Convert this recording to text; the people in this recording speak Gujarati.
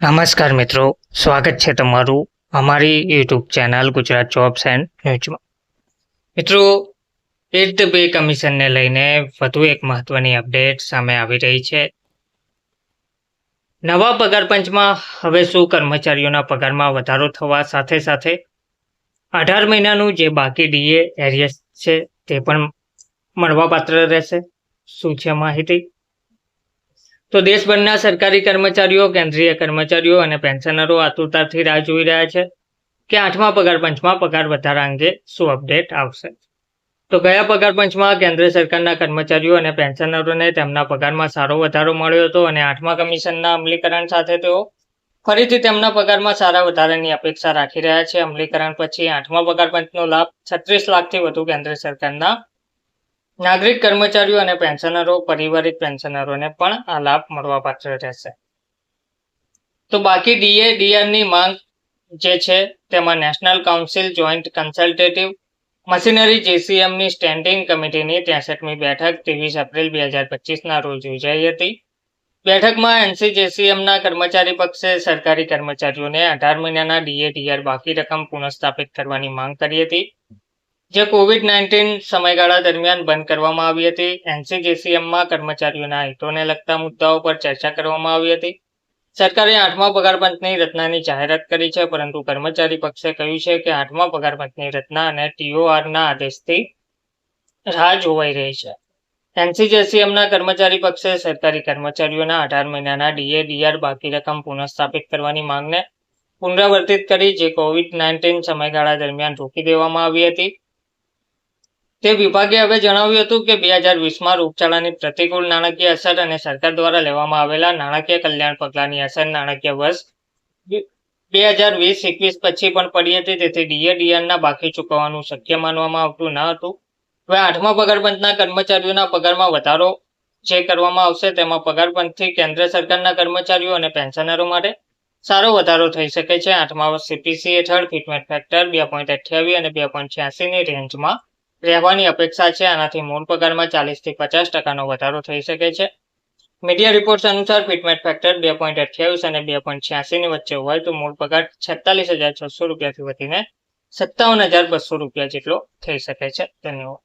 નમસ્કાર મિત્રો, સ્વાગત છે તમારું અમારી YouTube channel Gujarat jobs and ન્યૂઝમાં. મિત્રો એટ પે કમિશનને લઈને વધુ એક મહત્વની અપડેટ સામે આવી રહી છે. નવા પગાર પંચમાં હવે શું કર્મચારીઓના પગારમાં વધારો થવા સાથે સાથે અઢાર મહિનાનું જે બાકી ડીએ એરિયસ છે તે પણ મળવાપાત્ર રહેશે. શું છે માહિતી? તો દેશભરના સરકારી કર્મચારીઓ, કેન્દ્રીય કર્મચારીઓ અને પેન્શનરો આતુરતાથી રાહ જોઈ રહ્યા છે કે આઠમા પગાર, પંચમાં પગાર વધારા અંગે શું અપડેટ આવશે? તો ગયા પગાર, પંચમાં કેન્દ્ર સરકારના કર્મચારીઓ અને પેન્શનરોને તેમના પગારમાં સારો વધારો મળ્યો હતો અને આઠમા કમિશનના અમલીકરણ સાથે તેઓ ફરીથી તેમના પગારમાં સારા વધારાની અપેક્ષા રાખી રહ્યા છે. અમલીકરણ પછી આઠમા પગાર પંચનો લાભ છત્રીસ લાખથી વધુ કેન્દ્ર સરકારના નાગરિક કર્મચારીઓ અને પેન્શનરો, પારિવારિક પેન્શનરોને પણ આ લાભ મળવાપાત્ર રહેશે. તો બાકી ડીએ ડીઆરની માંગ જે છે, તેમાં national council, joint consultative, machinery જેસીએમની standing કમિટીની ત્રેસઠમી બેઠક, ત્રેવીસ એપ્રિલ બે હજાર પચીસના રોજ યોજાઈ હતી. બેઠકમાં એનસીજેસીએમના કર્મચારી પક્ષે સરકારી કર્મચારીઓને અઢાર મહિનાના ડીએ ડીઆર બાકી રકમ પુનઃસ્થાપિત કરવાની માંગ કરી હતી. જે કોવિડ નાઇન્ટીન સમયગાળા દરમિયાન બંધ કરવામાં આવી હતી. એનસીજેસીએમમાં કર્મચારીઓના હિતોને લગતા મુદ્દાઓ પર ચર્ચા કરવામાં આવી હતી. સરકારે આઠમા પગાર પંચની રચનાની જાહેરાત કરી છે, પરંતુ કર્મચારી પક્ષે કહ્યું છે કે આઠમા પગાર પંચની રચના અને ટીઓઆરના આદેશથી રાહ જોવાઈ રહી છે. એનસીજેસીએમના કર્મચારી પક્ષે સરકારી કર્મચારીઓના અઢાર મહિનાના ડીએ ડીઆર બાકી રકમ પુનઃસ્થાપિત કરવાની માંગને પુનરાવર્તિત કરી, જે કોવિડ નાઇન્ટીન સમયગાળા દરમિયાન રોકી દેવામાં આવી હતી. તે વિભાગે હવે જણાવ્યું હતું કે બે હજાર વીસમાં રોગચાળાની પ્રતિકૂળ નાણાકીય અસર અને સરકાર દ્વારા લેવામાં આવેલા નાણાકીય કલ્યાણ પગલાંની અસર નાણાકીય વર્ષ બે હજાર વીસ એકવીસ પછી પણ પડી હતી, તેથી ડીએડીઆરના બાકી ચૂકવવાનું શક્ય માનવામાં આવતું ન હતું. હવે આઠમા પગારપંચના કર્મચારીઓના પગારમાં વધારો જે કરવામાં આવશે તેમાં પગારપંચથી કેન્દ્ર સરકારના કર્મચારીઓ અને પેન્શનરો માટે સારો વધારો થઈ શકે છે. આઠમા સીપીસી હેઠળ ફિટમેન્ટ ફેક્ટર બે પોઈન્ટ અઠ્યાવીસ અને બે પોઈન્ટ છ્યાસીની રેન્જમાં રહેવાની અપેક્ષા છે. આનાથી મૂળ પગારમાં ચાલીસથી પચાસ ટકાનો વધારો થઈ શકે છે. મીડિયા રિપોર્ટ્સ અનુસાર ફિટમેન્ટ ફેક્ટર બે પોઈન્ટ અઠ્યાવીસ અને બે પોઈન્ટ છ્યાસીની વચ્ચે હોય તો મૂળ પગાર છેતાલીસ હજાર છસો રૂપિયાથી વધીને સત્તાવન હજાર બસો રૂપિયા જેટલો થઈ શકે છે. ધન્યવાદ.